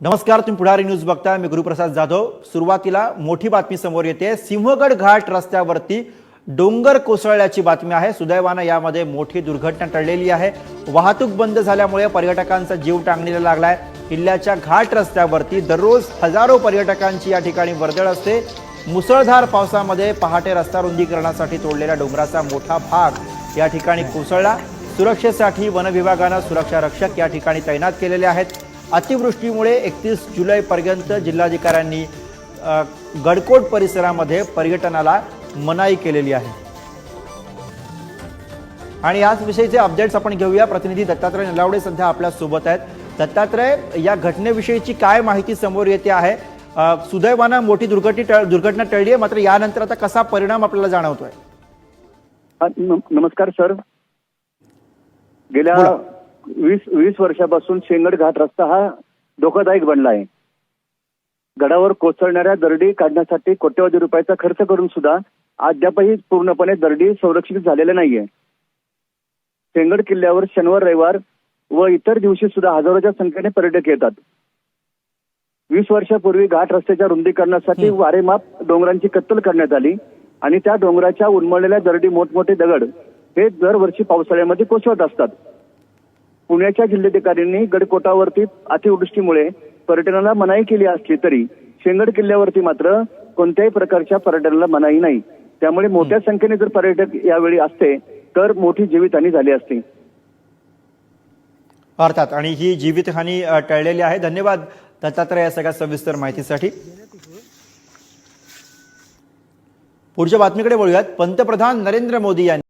नमस्कार तुम्ही पुढारी न्यूज बघताय. मी गुरुप्रसाद जाधव. सुरुवातीला मोठी बातमी समोर येते. सिंहगड घाट रस्त्यावरती डोंगर कोसळल्याची बातमी आहे. सुदैवानं यामध्ये मोठी दुर्घटना टळलेली आहे. वाहतूक बंद झाल्यामुळे पर्यटकांचा जीव टांगणीला लागलाय. किल्ल्याच्या घाट रस्त्यावरती दररोज हजारो पर्यटकांची या ठिकाणी वर्दळ असते. मुसळधार पावसामध्ये पहाटे रस्ता रुंदीकरणासाठी तोडलेल्या डोंगराचा मोठा भाग या ठिकाणी कोसळला. सुरक्षेसाठी वनविभागानं सुरक्षा रक्षक या ठिकाणी तैनात केलेले आहेत. अतिवृष्टीमुळे एकतीस जुलैपर्यंत जिल्हाधिकाऱ्यांनी गडकोट परिसरामध्ये पर्यटनाला मनाई केलेली आहे. आणि याच विषयीचे अपडेट्स आपण घेऊया. प्रतिनिधी दत्तात्रय नलावडे सध्या आपल्यासोबत आहेत. दत्तात्रय या घटनेविषयीची काय माहिती समोर येते आहे? सुदैवानं मोठी दुर्घटना दुर्घटना टळली आहे. मात्र यानंतर आता कसा परिणाम आपल्याला जाणवतोय? नम- नमस्कार सर. गेल्या. वीस वीस वर्षापासून शेंगड घाट रस्ता हा धोकादायक बनला आहे गडावर कोसळणाऱ्या दरडी काढण्यासाठी कोट्यवधी रुपयाचा खर्च करून सुद्धा अद्यापही पूर्णपणे दरडी संरक्षित झालेल्या नाहीये. शेंगड किल्ल्यावर शनिवार रविवार व इतर दिवशी सुद्धा हजारोच्या संख्येने पर्यटक येतात. वीस वर्षापूर्वी घाट रस्त्याच्या रुंदीकरणासाठी वारेमाप डोंगरांची कत्तल करण्यात आली आणि त्या डोंगराच्या उन्मळलेल्या दरडी मोठमोठे दगड हे दरवर्षी पावसाळ्यामध्ये कोसळत असतात. पुण्याच्या जिल्हाधिकाऱ्यांनी गडकोटावरती अतिवृष्टीमुळे पर्यटनाला मनाई केली असली तरी शेंगड किल्ल्यावरती मात्र कोणत्याही प्रकारच्या पर्यटनाला मनाई नाही. त्यामुळे मोठ्या संख्येने जर पर्यटक यावेळी असते तर मोठी जीवितहानी झाली असती. अर्थात आणि ही जीवितहानी टळलेली आहे. धन्यवाद दत्तात्रय या सगळ्या सविस्तर माहितीसाठी. पुढच्या बातमीकडे वळूयात. पंतप्रधान नरेंद्र मोदी यांनी